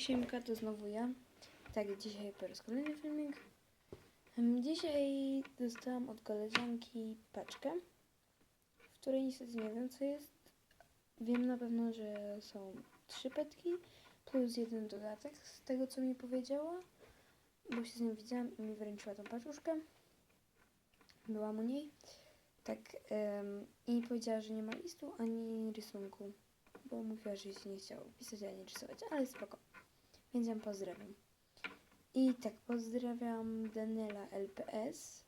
siemka, to znowu ja. Tak, dzisiaj po raz kolejny filmik. Dzisiaj dostałam od koleżanki paczkę, w której niestety nie wiem co jest. Wiem na pewno, że są trzy petki plus jeden dodatek z tego co mi powiedziała, bo się z nią widziałam i mi wręczyła tą paczuszkę. Byłam u niej. Tak, em, i powiedziała, że nie ma listu ani rysunku bo mówiła, że jej się nie chciało pisać ani rysować, ale spoko. Więc ją pozdrawiam. I tak, pozdrawiam Daniela LPS.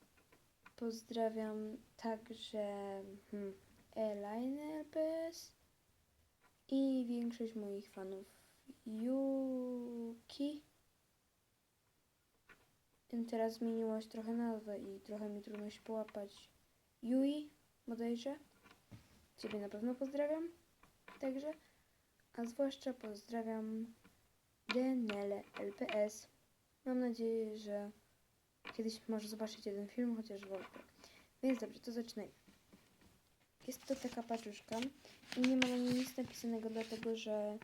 Pozdrawiam także hmm, Elaine LPS. I większość moich fanów Yuki. Teraz zmieniłaś trochę nazwę i trochę mi trudno się połapać. Yui, bodajże. Ciebie na pewno pozdrawiam. Także, a zwłaszcza pozdrawiam Denele LPS. Mam nadzieję, że kiedyś może zobaczyć jeden film, chociaż wątpię. Więc dobrze, to zaczynajmy. Jest to taka paczuszka i nie ma na niej nic napisanego, dlatego że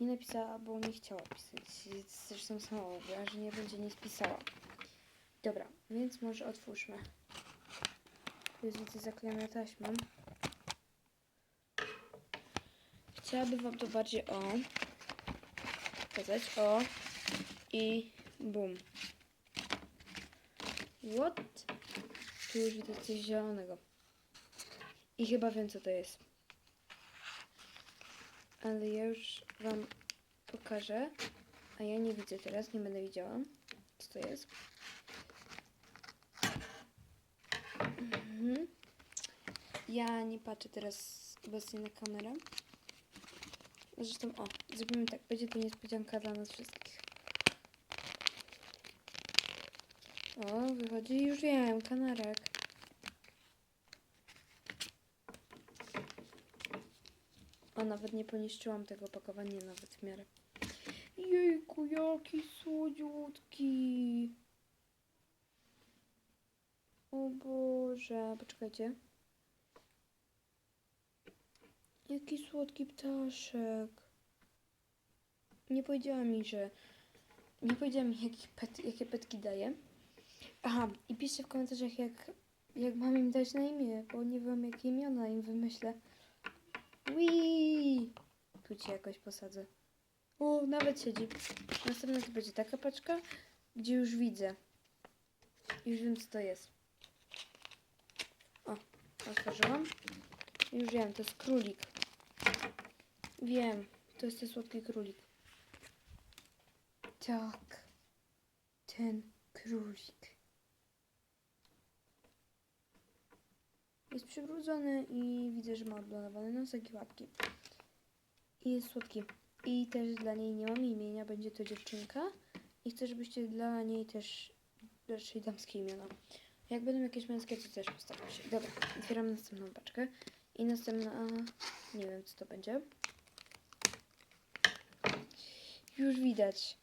nie napisała, bo nie chciała pisać. Zresztą sama mówiła, że nie będzie nic pisała. Dobra, więc może otwórzmy. Jest widzę zaklejona taśmą. Chciałabym wam to bardziej o pokazać. O i bum. What? Tu już widzę coś zielonego. I chyba wiem co to jest. Ale ja już wam pokażę. A ja nie widzę teraz, nie będę widziała. Co to jest? Mhm. Ja nie patrzę teraz obecnie na kamerę. Zresztą, o, zrobimy tak. Będzie to niespodzianka dla nas wszystkich. O, wychodzi już wiem, kanarek. O, nawet nie poniszczyłam tego opakowania nawet w miarę. Jejku, jaki słodziutki. O Boże, poczekajcie. Jaki słodki ptaszek. Nie powiedziała mi, że... Nie powiedziała mi, jaki pet, jakie petki daje. Aha, i piszcie w komentarzach, jak, jak mam im dać na imię, bo nie wiem, jakie imiona im wymyślę. Wii! Tu cię jakoś posadzę. O, nawet siedzi. Następna to będzie taka paczka, gdzie już widzę. Już wiem, co to jest. O, otworzyłam. Już wiem, to jest królik. Wiem, to jest ten słodki królik. Tak, ten królik. Jest przybrudzony i widzę, że ma odblonowane nosek i łapki. I jest słodki. I też dla niej nie mam imienia, będzie to dziewczynka. I chcę, żebyście dla niej też raczej damskie imiona. Jak będą jakieś męskie, to też postaram się. Dobra, otwieram następną paczkę. I następna, nie wiem co to będzie. Już widać.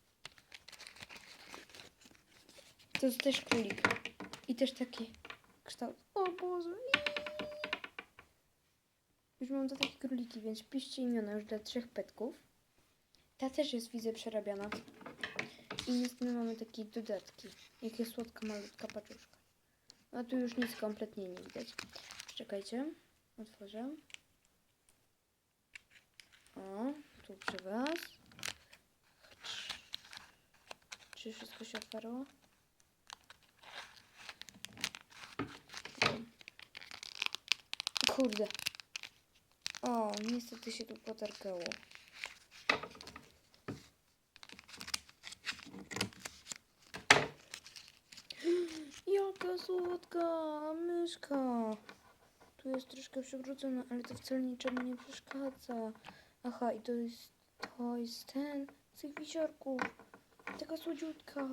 To jest też królik. I też taki kształt. O Boże. Już mam to takie króliki, więc piszcie imiona już dla trzech petków. Ta też jest, widzę, przerabiana. I następnie mamy takie dodatki. Jakie słodka, malutka paczuszka. A tu już nic kompletnie nie widać. Czekajcie. Otworzę. O, tu przy Was. Czy wszystko się otwarło? Kurde. O, niestety się tu potarkało. Jaka słodka myszka. Tu jest troszkę przewrócona, ale to wcale niczemu nie przeszkadza. Aha, i to jest, to jest ten z tych wisiorków. Taka słodziutka.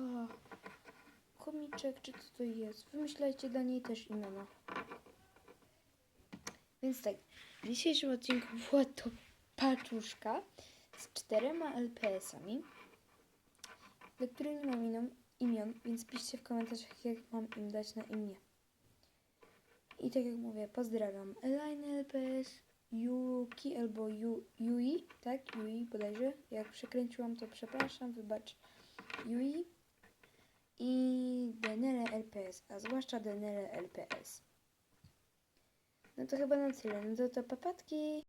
Komiczek, czy co to jest? Wymyślajcie dla niej też imiona. Więc tak, w dzisiejszym odcinku była to paczuszka z czterema LPS-ami, dla których nie mam imion, imion, więc piszcie w komentarzach, jak mam im dać na imię. I tak jak mówię, pozdrawiam Elaine LPS, Yuki albo Yu, Yui, tak? Yui bodajże. Jak przekręciłam, to przepraszam, wybacz. Yui i Denele LPS, a zwłaszcza Denele LPS. No to chyba na tyle. No to to papatki.